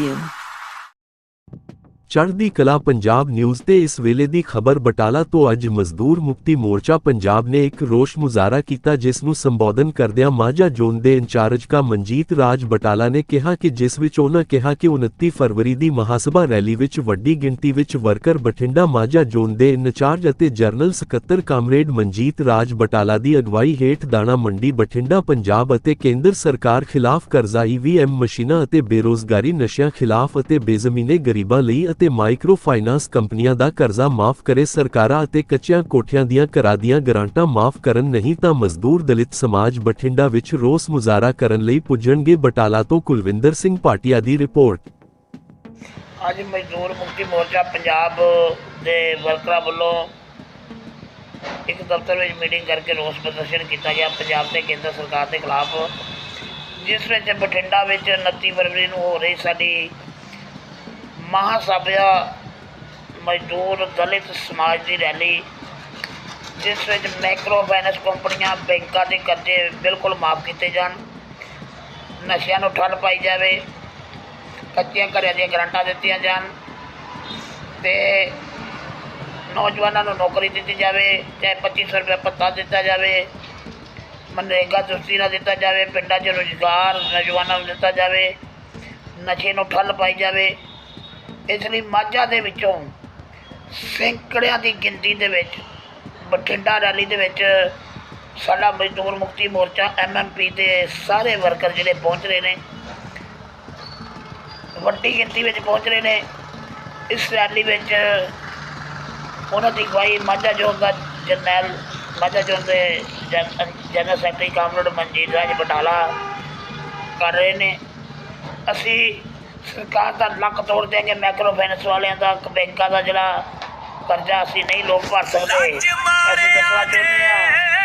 you. ਚੜ੍ਹਦੀ ਕਲਾ Punjab news ਤੇ ਇਸ ਵੇਲੇ ਦੀ ਖਬਰ ਬਟਾਲਾ ਤੋਂ ਅੱਜ ਮਜ਼ਦੂਰ ਮੁਕਤੀ ਮੋਰਚਾ ਪੰਜਾਬ ਨੇ ਇੱਕ ਰੋਸ ਮੁਜ਼ਾਹਰਾ ਕੀਤਾ ਜਿਸ ਨੂੰ ਸੰਬੋਧਨ ਕਰਦਿਆਂ ਮਾਝਾ ਜ਼ੋਨ ਦੇ ਇੰਚਾਰਜ ਕਾ ਮਨਜੀਤ ਰਾਜ ਬਟਾਲਾ ਨੇ ਕਿਹਾ ਕਿ ਜਿਸ ਵਿੱਚ ਉਹਨਾਂ ਕਿਹਾ ਕਿ 29 ਫਰਵਰੀ ਦੀ ਮਹਾਸਭਾ ਰੈਲੀ ਵਿੱਚ ਵੱਡੀ ਗਿਣਤੀ ਵਿੱਚ ਵਰਕਰ ਬਠਿੰਡਾ ਮਾਝਾ ਜ਼ੋਨ ਦੇ ਇੰਚਾਰਜ ਅਤੇ ਜਰਨਲ ਸਕੱਤਰ ਕਾਮਰੇਡ ਮਨਜੀਤ ਰਾਜ ਬਟਾਲਾ ਦੀ ਅਗਵਾਈ ਹੇਠ ਦਾਣਾ ਮੰਡੀ, ਬਠਿੰਡਾ, ਪੰਜਾਬ ਅਤੇ ਕੇਂਦਰ ਸਰਕਾਰ ਖਿਲਾਫ ਕਰਜ਼ਾ ਈਵੀਐਮ ਮਸ਼ੀਨਾਂ ਅਤੇ ਬੇਰੋਜ਼ਗਾਰੀ ਨਸ਼ਿਆਂ ਖਿਲਾਫ ਅਤੇ ਬੇਜ਼ਮੀਨੇ ਗਰੀਬਾਂ ਲਈ ਅਤੇ ਮਾਈਕਰੋ ਫਾਈਨਾਂਸ ਕੰਪਨੀਆਂ ਦਾ ਕਰਜ਼ਾ ਮਾਫ ਕਰੇ, ਸਰਕਾਰਾਂ ਅਤੇ ਕੱਚਿਆਂ ਕੋਠਿਆਂ ਦੀਆਂ ਘਰਾਂ ਦੀਆਂ ਗਰਾਂਟਾਂ ਮਾਫ ਕਰਨ ਨਹੀਂ ਤਾਂ ਮਜ਼ਦੂਰ ਦਲਿਤ ਸਮਾਜ ਬਠਿੰਡਾ ਵਿੱਚ ਰੋਸ ਮੁਜ਼ਾਹਰਾ ਕਰਨ ਲਈ ਪੁੱਜਣਗੇ ਬਟਾਲਾ ਤੋਂ ਕੁਲਵਿੰਦਰ ਸਿੰਘ ਭਾਟੀਆ ਦੀ ਰਿਪੋਰਟ। ਅੱਜ ਮਜ਼ਦੂਰ ਮੁਕਤੀ ਮੋਰਚਾ ਪੰਜਾਬ ਦੇ ਵਰਕਰਾਂ ਵੱਲੋਂ ਇੱਕ ਦਫ਼ਤਰ ਵਿੱਚ ਮੀਟਿੰਗ ਕਰਕੇ ਰੋਸ ਪ੍ਰਦਰਸ਼ਨ ਕੀਤਾ ਗਿਆ। ਪੰਜਾਬ ਤੇ ਕੇਂਦਰ ਸਰਕਾਰ ਦੇ ਖਿਲਾਫ ਜਿਸ ਵਿੱਚ ਬਠਿੰਡਾ ਵਿੱਚ 29 ਫਰਵਰੀ ਨੂੰ ਹੋ ਰਹੀ ਸਾਡੀ ਮਹਾਸਭਾ ਮਜ਼ਦੂਰ ਦਲਿਤ ਸਮਾਜ ਦੀ ਰੈਲੀ, ਜਿਸ ਵਿੱਚ ਮਾਈਕਰੋ ਫਾਈਨੈਂਸ ਕੰਪਨੀਆਂ ਬੈਂਕਾਂ ਦੇ ਕਰਜ਼ੇ ਬਿਲਕੁਲ ਮਾਫ ਕੀਤੇ ਜਾਣ, ਨਸ਼ਿਆਂ ਨੂੰ ਠੱਲ ਪਾਈ ਜਾਵੇ, ਕੱਚੀਆਂ ਘਰਾਂ ਦੀਆਂ ਗਰੰਟਾਂ ਦਿੱਤੀਆਂ ਜਾਣ ਤੇ ਨੌਜਵਾਨਾਂ ਨੂੰ ਨੌਕਰੀ ਦਿੱਤੀ ਜਾਵੇ, ਚਾਹੇ 2500 ਰੁਪਏ ਭੱਤਾ ਦਿੱਤਾ ਜਾਵੇ, ਮਨਰੇਗਾ ਦੁਸਤੀ ਨਾਲ ਦਿੱਤਾ ਜਾਵੇ, ਪਿੰਡਾਂ 'ਚ ਰੁਜ਼ਗਾਰ ਨੌਜਵਾਨਾਂ ਨੂੰ ਦਿੱਤਾ ਜਾਵੇ, ਨਸ਼ੇ ਨੂੰ ਠੱਲ ਪਾਈ ਜਾਵੇ। ਇਸ ਲਈ ਮਾਝਾ ਦੇ ਵਿੱਚੋਂ ਸੈਂਕੜਿਆਂ ਦੀ ਗਿਣਤੀ ਦੇ ਵਿੱਚ, ਬਠਿੰਡਾ ਰੈਲੀ ਦੇ ਵਿੱਚ ਸਾਡਾ ਮਜ਼ਦੂਰ ਮੁਕਤੀ ਮੋਰਚਾ ਐਮਐਮਪੀ ਦੇ ਸਾਰੇ ਵਰਕਰ ਜਿਹੜੇ ਪਹੁੰਚ ਰਹੇ ਨੇ, ਵੱਡੀ ਗਿਣਤੀ ਵਿੱਚ ਪਹੁੰਚ ਰਹੇ ਨੇ। ਇਸ ਰੈਲੀ ਵਿੱਚ ਉਹਨਾਂ ਦੀ ਅਗਵਾਈ ਮਾਝਾ ਜ਼ੋਨ ਦਾ ਜਰਨੈਲ, ਮਾਝਾ ਜ਼ੋਨ ਦੇ general secretary comrade Manjeet Raj Batala ਕਰ ਰਹੇ ਨੇ। ਅਸੀਂ ਸਰਕਾਰ ਦਾ ਲੱਕ ਤੋੜ ਦਿਆਂਗੇ ਮਾਈਕਰੋ ਫਾਈਨੈਂਸ ਵਾਲਿਆਂ ਦਾ ਬੈਂਕਾਂ ਦਾ ਜਿਹੜਾ ਕਰਜ਼ਾ ਅਸੀਂ ਨਹੀਂ ਲੋਕ ਭਰ ਸਕਦੇ। ਅਸੀਂ ਦੱਸਣਾ ਚਾਹੁੰਦੇ ਹਾਂ